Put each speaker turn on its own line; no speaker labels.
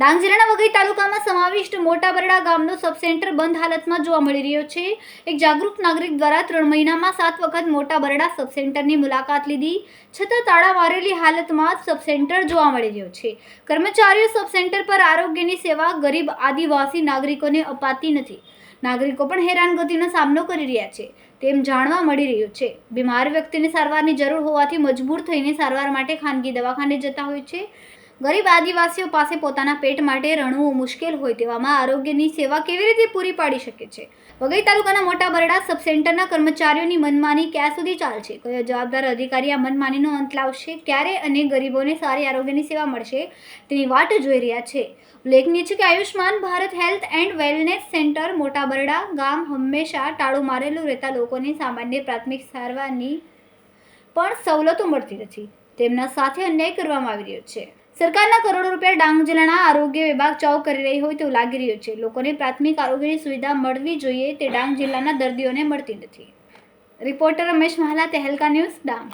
ડાંગ જિલ્લાના વઘઈ તાલુકામાં સમાવિષ્ટ મોટા બરડા ગામનો સબસેન્ટર બંધ હાલતમાં જોવા મળી રહ્યો છે. એક જાગૃત નાગરિક દ્વારા ત્રણ મહિનામાં સાત વખત મોટા બરડા સબસેન્ટરની મુલાકાત લીધી. છતાં તાળા મારેલી હાલતમાં જ સબસેન્ટર જોવા મળી રહ્યો છે. કર્મચારીઓ સબસેન્ટર પર આરોગ્યની સેવા ગરીબ આદિવાસી નાગરિકોને અપાતી નથી. નાગરિકો પણ હેરાનગતિનો સામનો કરી રહ્યા છે. તેમ જાણવા મળી રહ્યું છે. બીમાર વ્યક્તિને સારવારની જરૂર હોવાથી મજબૂર થઈને સારવાર માટે ખાનગી દવાખાને જતા હોય છે. ગરીબ આદિવાસીઓ પાસે પોતાના પેટ માટે રણવું મુશ્કેલ હોય તેવામાં આરોગ્યની સેવા કેવી રીતે પૂરી પાડી શકે છે? વઘઈ તાલુકાના મોટા બરડા સબ સેન્ટરના કર્મચારીઓની મનમાની ક્યાં સુધી ચાલશે? કયો જવાબદાર અધિકારી આ મનમાનીનો અંત લાવશે? ક્યારે અને ગરીબોને સારી આરોગ્યની સેવા મળશે? તેની વાટ જોઈ રહ્યા છે. ઉલ્લેખનીય છે કે Ayushman Bharat health and wellness centre Mota Barda ગામ હંમેશા ટાળું મારેલું રહેતા લોકોને સામાન્ય પ્રાથમિક સારવારની પણ સવલતો મળતી નથી. તેમના સાથે અન્યાય કરવામાં આવી રહ્યો છે. સરકારના કરોડો રૂપિયા ડાંગ જિલ્લાના આરોગ્ય વિભાગ ચાવ કરી રહી હોય તેવું લાગી રહ્યું છે. લોકોને પ્રાથમિક આરોગ્યની સુવિધા મળવી જોઈએ તે ડાંગ જિલ્લાના દર્દીઓને મળતી નથી. Reporter Ramesh Mahala, Tehelka news, Dang.